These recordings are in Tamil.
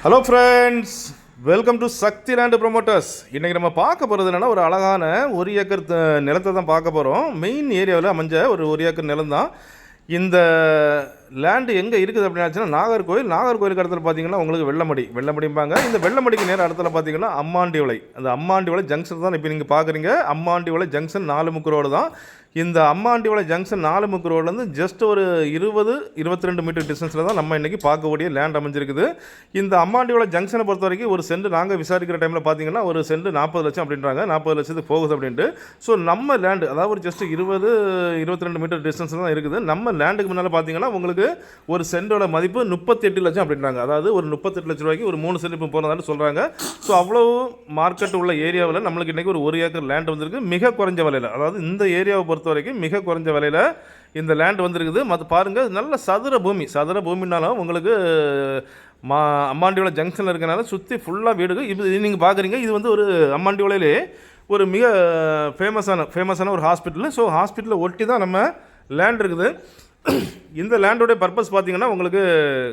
Hello friends welcome to Shakti land promoters இன்றைக்கி நம்ம பார்க்க போகிறது என்னென்னா ஒரு அழகான ஒரு ஏக்கர் நிலத்தை தான் பார்க்க போகிறோம் மெயின் ஏரியாவில் அமைஞ்ச ஒரு ஒரு ஏக்கர் நிலம் தான் இந்த லேண்டு எங்கே இருக்குது அப்படின்னாச்சுன்னா நாகர்கோவில் நாகர்கோவிலுக்கு இடத்துல பார்த்தீங்கன்னா உங்களுக்கு வெள்ளமடி. வெள்ளமடிம்பாங்க. இந்த வெள்ளமடிக்கு நேரம் இடத்துல பார்த்தீங்கன்னா அம்மாண்டி அம்மாண்டிவளை. அந்த அம்மாண்டி அம்மாண்டிவளை ஜங்ஷன் தான் இப்போ நீங்கள் பார்க்குறீங்க அம்மாண்டி அம்மாண்டிவளை ஜங்ஷன் நாலு முக்கு ரோடு தான். இந்த அம்மாண்டி அம்மாண்டிவளை ஜங்ஷன் நாலு முக்கு ரோட்லேருந்து ஜஸ்ட் ஒரு இருபது இருபத்தி ரெண்டு மீட்டர் டிஸ்டன்ஸில் தான் நம்ம இன்றைக்கி பார்க்கக்கூடிய லேண்ட் அமைஞ்சிருக்குது. இந்த அம்மாண்டிவளை ஜங்ஷனை பொறுத்த வரைக்கும் ஒரு சென்ட் நாங்கள் விசாரிக்கிற டைமில் பார்த்தீங்கன்னா ஒரு சென்ட் நாற்பது லட்சம் அப்படின்றாங்க. நாற்பது லட்சத்துக்கு போகுது அப்படின்ட்டு. ஸோ நம்ம லேண்டு அதாவது ஒரு ஜஸ்ட் இருபது இருபத்தி ரெண்டு மீட்டர் டிஸ்டன்ஸில் தான் இருக்குது. நம்ம லேண்டுக்கு முன்னால் பார்த்தீங்கன்னா உங்களுக்கு ஒரு சென்டோட மதிப்பு முப்பத்தி எட்டு லட்சம் அப்படின்றாங்க. அதாவது ஒரு முப்பத்தெட்டு லட்ச ரூபாய்க்கு ஒரு மூணு சென்ட் இப்போ போகிறதான்னு சொல்கிறாங்க ஸோ அவ்வளோ மார்க்கெட் உள்ள ஏரியாவில் நம்மளுக்கு இன்றைக்கி ஒரு ஒரு ஏக்கர் லேண்ட் வந்திருக்கு. மிக குறைஞ்ச விலையில் அதாவது இந்த ஏரியாவை பொறுத்த வரைக்கும் மிக குறைஞ்ச விலையில் இந்த லேண்ட் வந்திருக்குது. மற்ற பாருங்கள் நல்ல சதுர பூமி. சதுர பூமினாலும் உங்களுக்கு மா அம்மாண்டியோட ஜங்ஷனில் இருக்கனால சுற்றி ஃபுல்லாக வீடுகள். இது நீங்கள் பார்க்குறீங்க இது வந்து ஒரு அம்மாண்டியோலையிலே ஒரு மிக ஃபேமஸான ஃபேமஸான ஒரு ஹாஸ்பிட்டல் ஸோ ஹாஸ்பிட்டலில் ஒட்டி தான் நம்ம லேண்ட் இருக்குது. இந்த லேண்டோடைய பர்பஸ் பார்த்தீங்கன்னா உங்களுக்கு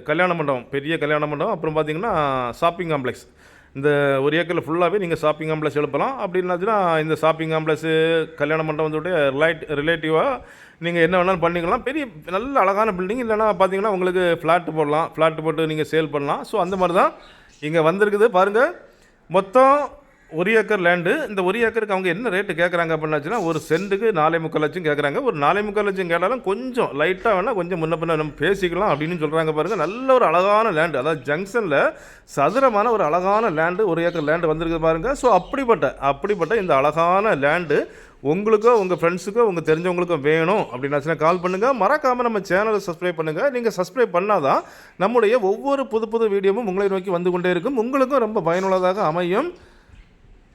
கல்யாண மண்டபம் பெரிய கல்யாண மண்டபம். அப்புறம் பார்த்தீங்கன்னா ஷாப்பிங் காம்ப்ளெக்ஸ் இந்த ஒரு ஏக்கரில் ஃபுல்லாகவே நீங்கள் ஷாப்பிங் காம்ப்ளெக்ஸ் எழுப்பலாம். அப்படின்னாச்சுன்னா இந்த ஷாப்பிங் காம்ப்ளெக்ஸு கல்யாண மண்டபத்தோடைய ரிலேட் ரிலேட்டிவாக நீங்கள் என்ன வேணாலும் பண்ணிக்கலாம். பெரிய நல்ல அழகான பில்டிங் இல்லைன்னா பார்த்தீங்கன்னா உங்களுக்கு ஃப்ளாட் போடலாம். ஃப்ளாட் போட்டு நீங்கள் சேல் பண்ணலாம். ஸோ அந்த மாதிரி தான் இங்கே வந்திருக்குது. பாருங்கள் மொத்தம் ஒரு ஏக்கர் லேண்டு இந்த ஒரு ஏக்கருக்கு அவங்க என்ன ரேட்டு கேட்குறாங்க அப்படின்னாச்சுன்னா ஒரு சென்ட்டுக்கு நாலே முக்கால் லட்சம் கேட்குறாங்க ஒரு நாலே முக்கால் லட்சம் கேட்டாலும் கொஞ்சம் லைட்டாக வேணால் கொஞ்சம் முன்ன பின்ன நம்ம பேசிக்கலாம் அப்படின்னு சொல்கிறாங்க பாருங்கள் நல்ல ஒரு அழகான லேண்டு அதாவது ஜங்ஷனில் சதுரமான ஒரு அழகான லேண்டு ஒரு ஏக்கர் லேண்டு வந்திருக்கு பாருங்கள் ஸோ அப்படிப்பட்ட அப்படிப்பட்ட இந்த அழகான லேண்டு உங்களுக்கோ உங்கள் ஃப்ரெண்ட்ஸுக்கோ உங்கள் தெரிஞ்சவங்களுக்கோ வேணும் அப்படின்னாச்சுன்னா கால் பண்ணுங்கள் மறக்காமல் நம்ம சேனலை சப்ஸ்கிரைப் பண்ணுங்கள் நீங்கள் சப்ஸ்கிரைப் பண்ணாதான் நம்முடைய ஒவ்வொரு புது புது வீடியோவும் உங்களை நோக்கி வந்து கொண்டே இருக்கும். உங்களுக்கும் ரொம்ப பயனுள்ளதாக அமையும்.